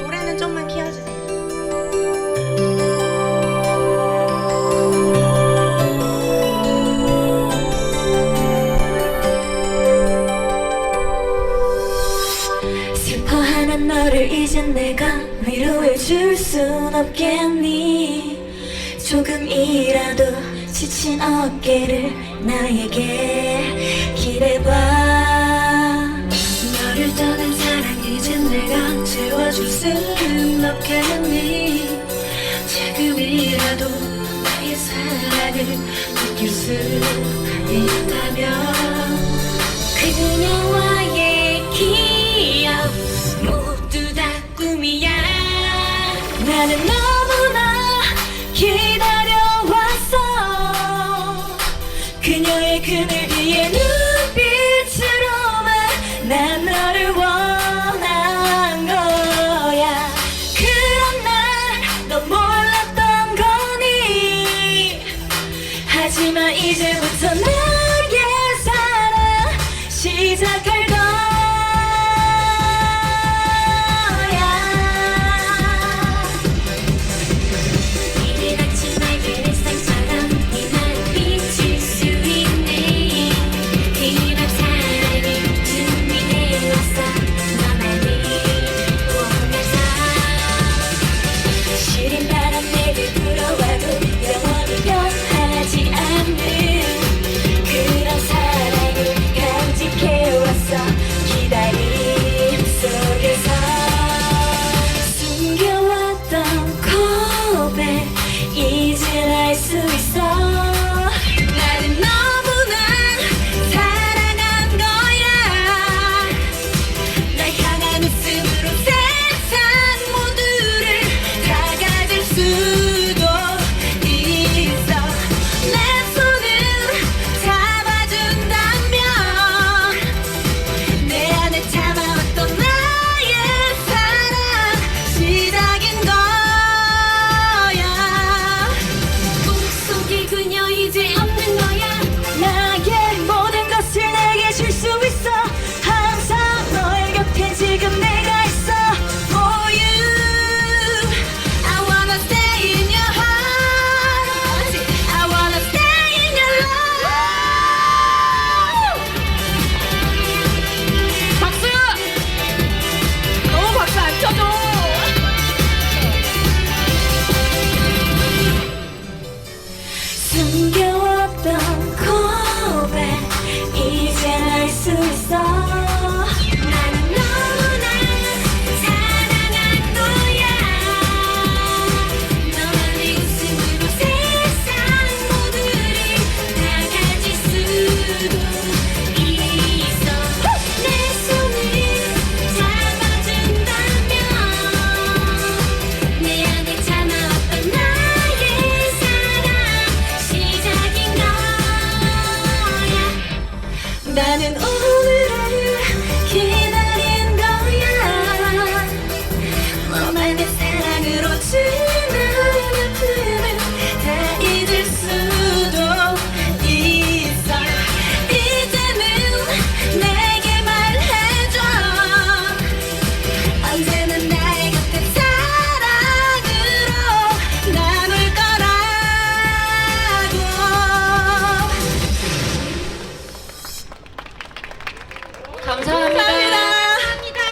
노래는 좀만 키워주세요. 슬퍼하는 너를 이젠 내가 위로해 줄 순 없겠니 조금이라도 지친 어깨를 나에게 기대봐 느낄 수 있다면 그녀와의 기억 모두 다 꿈이야. 나는 너무나 기다 이제부터 나의 사랑 시작할 숨겨왔던 고백 이제 알수 있어. and ooh.